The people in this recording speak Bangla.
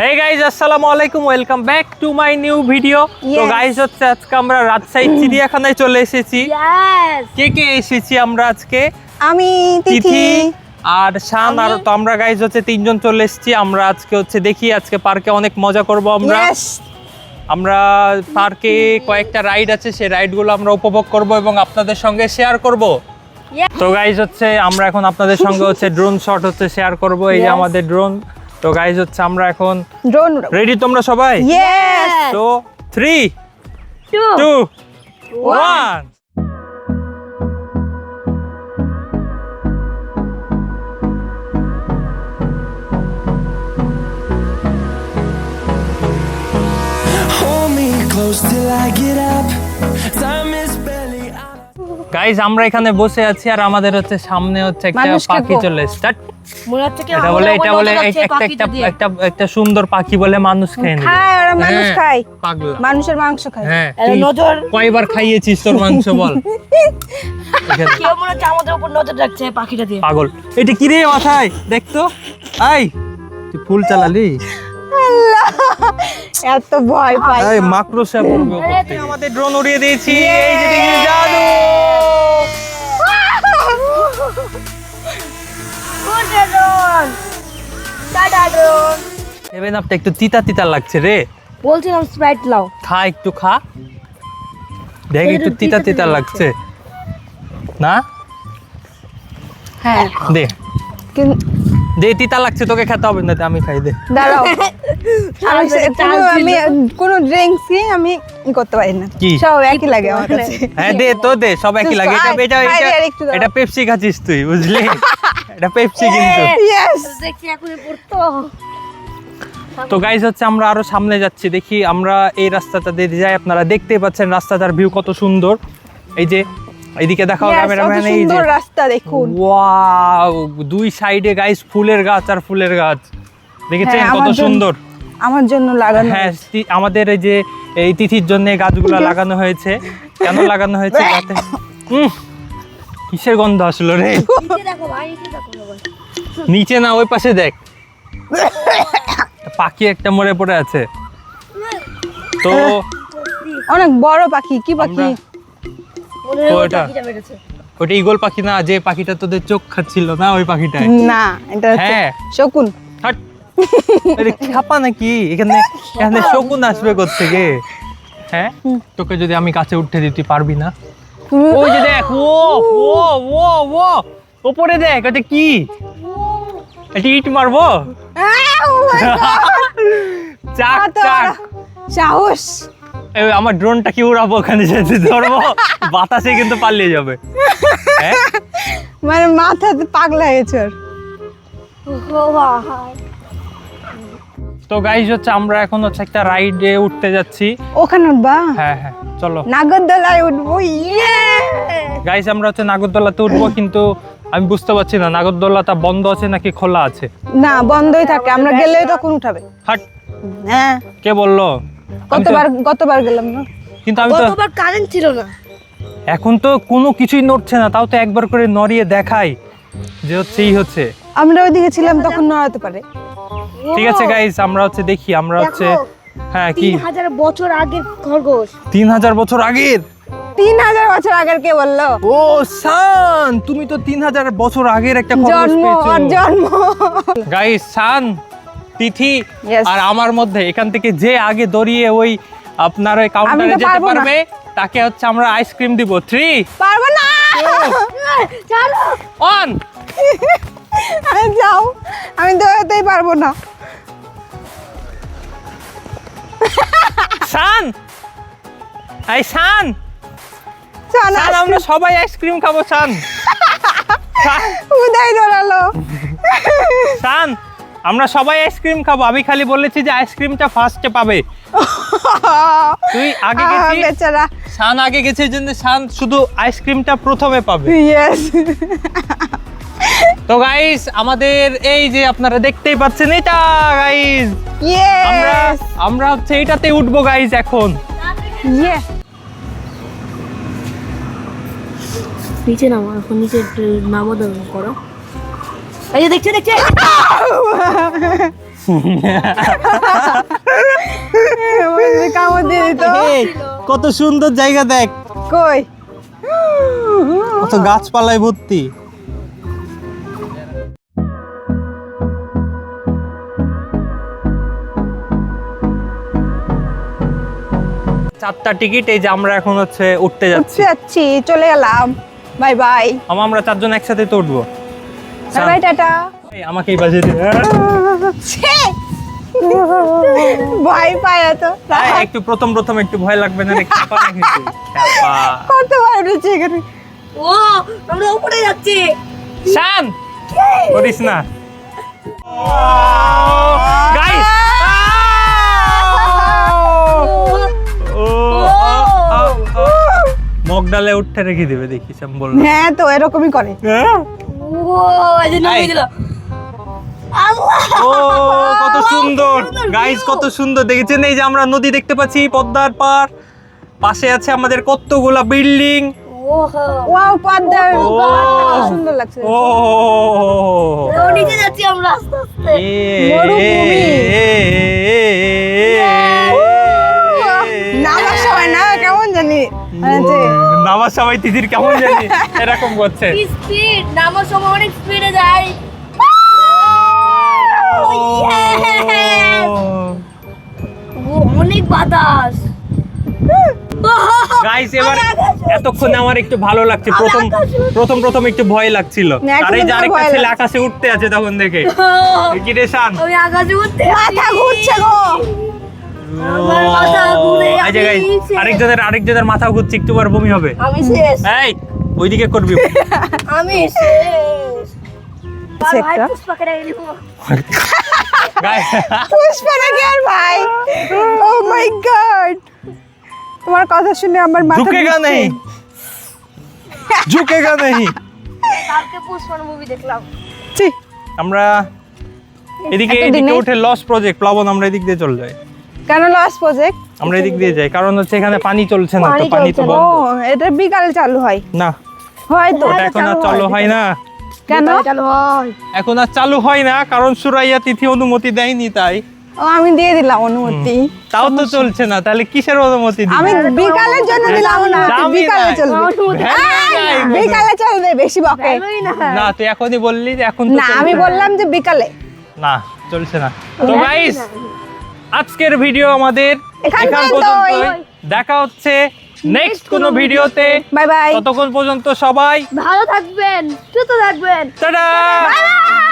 হে গাইজ আসসালামু আলাইকুম welcome back to my new video তো গাইজ হচ্ছে আজকে আমরা রাজশাহী চিড়িয়াখানায় চলে এসেছি। কে কে এসেছি আমরা আজকে? আমি তিথি। আর শান আর তো আমরা গাইজ হচ্ছে তিনজন চলে এসেছি। আমরা আজকে হচ্ছে দেখি আজকে পার্কে অনেক মজা করব আমরা। আমরা পার্কে কয়েকটা রাইড আছে সেই রাইডগুলো আমরা উপভোগ করব এবং আপনাদের সঙ্গে শেয়ার করব। তো গাইজ হচ্ছে আমরা এখন আপনাদের সঙ্গে হচ্ছে ড্রোন শট হচ্ছে শেয়ার করব। এই যে আমাদের ড্রোন তো গাইস হচ্ছে আমরা এখন ড্রোন রেডি তোমরা সবাই? ইয়েস তো 3 2 2 1 Till I get up, time is guys আমরা এখানে বসে আছি আর আমাদের হচ্ছে সামনে হচ্ছে একটা পাখি চলে মনে এটা বলে এটা বলে একটা একটা একটা একটা সুন্দর পাখি বলে মানুষ খেয়ে নেবে। খায় ওরা মানুষ হ্যাঁ, খায়। পাগলা। মানুষের মাংস খায়। হ্যাঁ। নজর কয়বার খাইয়েছিস তোর মাংস বল। কেউ মনে হচ্ছে আমাদের উপর নজর রাখছে পাখিটা দিয়ে। পাগল। এটা কি রে মাথায়? দেখ তো। আই তুই ফুল চালালি? এত ভয় পাই। মাকড়সা পড়বে আমাদের ড্রোন উড়িয়ে দিয়েছি। এই যে জাদু। সেভেন আপটা একটু তিতা তিতা লাগছে রে। বলছিলাম স্প্রাইট লাও। খা একটু খা। দেখ একটু তিতা তিতা লাগছে। না? হ্যাঁ। দে। দে তিতা লাগছে তোকে খেতে হবে না দে, আমি খাই দে। দাঁড়াও। আমি কোনো। আমি ড্রিঙ্কসই আমি করতে পারি না। কি? সব একই লাগে আমার কাছে। হ্যাঁ দে তো দে সব একই লাগে। এটা পেপসি খাচ্ছিস তুই বুঝলি? এটা পেপসি কিন্তু। ইয়েস দেখছি এখনই পড়তো। তো গাইজ হচ্ছে আমরা আরও সামনে যাচ্ছি। দেখি আমরা এই রাস্তাটা দিয়ে যাই। আপনারা দেখতে পাচ্ছেন রাস্তাটার ভিউ কত সুন্দর। এই যে এইদিকে দেখাও ক্যামেরাম্যান এই যে। রাস্তা দেখুন। ওয়াও দুই সাইডে গাইস ফুলের গাছ আর ফুলের গাছ। দেখেছেন হ্যাঁ, কত সুন্দর? আমার জন্য লাগানো হ্যাঁ আমাদের এই যে এই তিথির জন্য এই গাছগুলো লাগানো হয়েছে। কেন লাগানো হয়েছে যাতে? কিসের গন্ধ আসলো রে? নিচে না ওই পাশে দেখ। পাখি একটা মরে পড়ে আছে। তো অনেক বড় পাখি কি পাখি? ওটা? ওটা ইগল পাখি না যে পাখিটা তোদের চোখ খাচ্ছিল না ওই পাখিটা না এটা হ্যাঁ। শকুন। হাট। আরে খাপা নাকি? এখানে এখানে শকুন আসবে থেকে হ্যাঁ? তোকে যদি আমি কাছে উঠতে দিই তুই পারবি না? ওই যে দেখ ও ও ও ও ওপরে দেখ এটা কি? এটা ইট মারবো? চাক চাক। সাহস। এই আমার ড্রোনটা কি উড়াবো ওখানে যেতে ধরবো? বাতাসে কিন্তু পালিয়ে যাবে। হ্যাঁ? মানে মাথা পাগলা হয়েছে ওর। তো গাইজ হচ্ছে আমরা এখন হচ্ছে একটা রাইডে উঠতে যাচ্ছি। ওখানে উঠবা? হ্যাঁ হ্যাঁ চলো। নাগরদোলায় উঠবো ইয়ে গাইস আমরা হচ্ছে নাগরদোলাতে উঠবো কিন্তু আমি বুঝতে পারছি না নাগরদোলাটা বন্ধ আছে নাকি খোলা আছে? না বন্ধই থাকে আমরা গেলেই তখন উঠাবে। হাট হ্যাঁ। কে বলল? কতবার গতবার গেলাম না? কিন্তু আমি তো গতবার কারেন্ট ছিল না? এখন তো কোনো কিছুই নড়ছে না তাও তো একবার করে নড়িয়ে দেখাই যে হচ্ছে এই হচ্ছে। আমরা ওইদিকে ছিলাম তখন নড়াতে পারে। ঠিক আছে গাইস আমরা হচ্ছে দেখি আমরা হচ্ছে হ্যাঁ কি? তিন হাজার বছর আগের খরগোশ। তিন হাজার বছর আগের? তিন হাজার বছর আগের কে বলল? ও সান তুমি তো তিন হাজার বছর আগের একটা খরচ জন্ম জন্ম গাইস সান তিথি আর আমার মধ্যে এখান থেকে যে আগে দড়িয়ে ওই আপনার ওই কাউন্টারে যেতে পারবে তাকে হচ্ছে আমরা আইসক্রিম দিব। থ্রি পারব না। চলো। অন আরে যাও আমি দৌড়াতেই পারব না। সান এই সান চল সান আমরা সবাই আইসক্রিম খাব সান সান, উদয় দৌড়ালো। সান আমরা সবাই আইসক্রিম খাব। আমি খালি বলেছি যে আইসক্রিমটা ফার্স্টে পাবে। তুই আগে গেছিস? বেচারা। সান আগে গেছে জন্য সান শুধু আইসক্রিমটা প্রথমে পাবে। ইয়েস তো গাইস আমাদের এই যে আপনারা দেখতেই পাচ্ছেন এটা গাইস আমরা আমরা হচ্ছে এটাতে উঠবো গাইস এখন। ইয়ে নিচে নামো এখন নিচে নামো দাও করো। এই যে দেখছে দেখছে কামড় দিয়ে দিত কত সুন্দর জায়গা দেখ। কই? কত গাছপালায় ভর্তি। চারটা টিকিট এই যে আমরা এখন হচ্ছে উঠতে যাচ্ছি। যাচ্ছি চলে গেলাম। Bye bye. আমা আমরা চারজন একসাথে তো উঠবো। বাই বাই টাটা। এই, আমাকে এই বাজে দে ভয় পায় এত। একটু প্রথম প্রথম একটু ভয় লাগবে না খ্যাপা না কিন্তু কত ভয় পেয়েছে এখানে। ও আমরা উপরে যাচ্ছি। শান! করিস না। গাইস ডালে উঠতে রেখে দেবে দেখিস আমি বললাম হ্যাঁ তো এরকমই করে ও এই যে নামিয়ে এই। দিল ও কত সুন্দর গাইস কত সুন্দর দেখেছেন এই যে আমরা নদী দেখতে পাচ্ছি পদ্মার পার পাশে আছে আমাদের কতগুলা বিল্ডিং ও ওয়াও পদ্মার সুন্দর লাগছে ও ও নিচে যাচ্ছি আমরা আস্তে আস্তে মরুভূমি। নামার সবাই তিথির কেমন জানি? এরকম করছে। স্পিড নামার সময় অনেক স্পিডে যায়। অনেক বাতাস। গাইস এবার এতক্ষণ আমার একটু ভালো লাগছে। প্রথম প্রথম প্রথম একটু ভয় লাগছিল। আর এই যে তো ছেলে আকাশে উঠতে আছে তখন দেখে। কি রে শান? আমি আকাশে উঠতে মাথা ঘুরছে গো। আরেকজনের আরেকজনের মাথা ঘুরছে একটু বার বমি হবে। আমি শেষ। এই ওইদিকে করবি। আমি শেষ। ভাই? ও মাই গড তোমার কথা শুনে আমার মাথা ঝুঁকেগা নেই। ঝুঁকেগা নেই। কালকে পুষ্পার মুভি দেখলাম। আমরা এদিকে এদিকে উঠে লস প্রজেক্ট প্লাবন আমরা এদিক দিয়ে চলে যাই। কেন লস প্রজেক্ট আমরা এদিক দিয়ে যাই কারণ হচ্ছে এখানে পানি চলছে না তো পানি তো বন্ধ। এটা বিকালে চালু হয়। না। হয় তো এখন আর চালু হয় না। কেন? চলো হয়। এখন আর চালু হয় না কারণ সুরাইয়া তিথি অনুমতি দেয়নি তাই। ও আমি দিয়ে দিলাম অনুমতি। তাও তো চলছে না তাহলে কিসের অনুমতি দিবে? আমি বিকালের জন্য দিলাম অনুমতি বিকালে চলবে। কোনো। বিকালে চলবে বেশি বকে। না। না তুই এখনই বললি যে এখন তো না আমি বললাম যে বিকালে। না চলছে না। তো গাইস আজকের ভিডিও আমাদের এখান পর্যন্ত পর্যন্তই। দেখা হচ্ছে নেক্সট কোন ভিডিওতে বাই বাই ততক্ষণ পর্যন্ত সবাই ভালো থাকবেন সুস্থ থাকবেন। Tata bye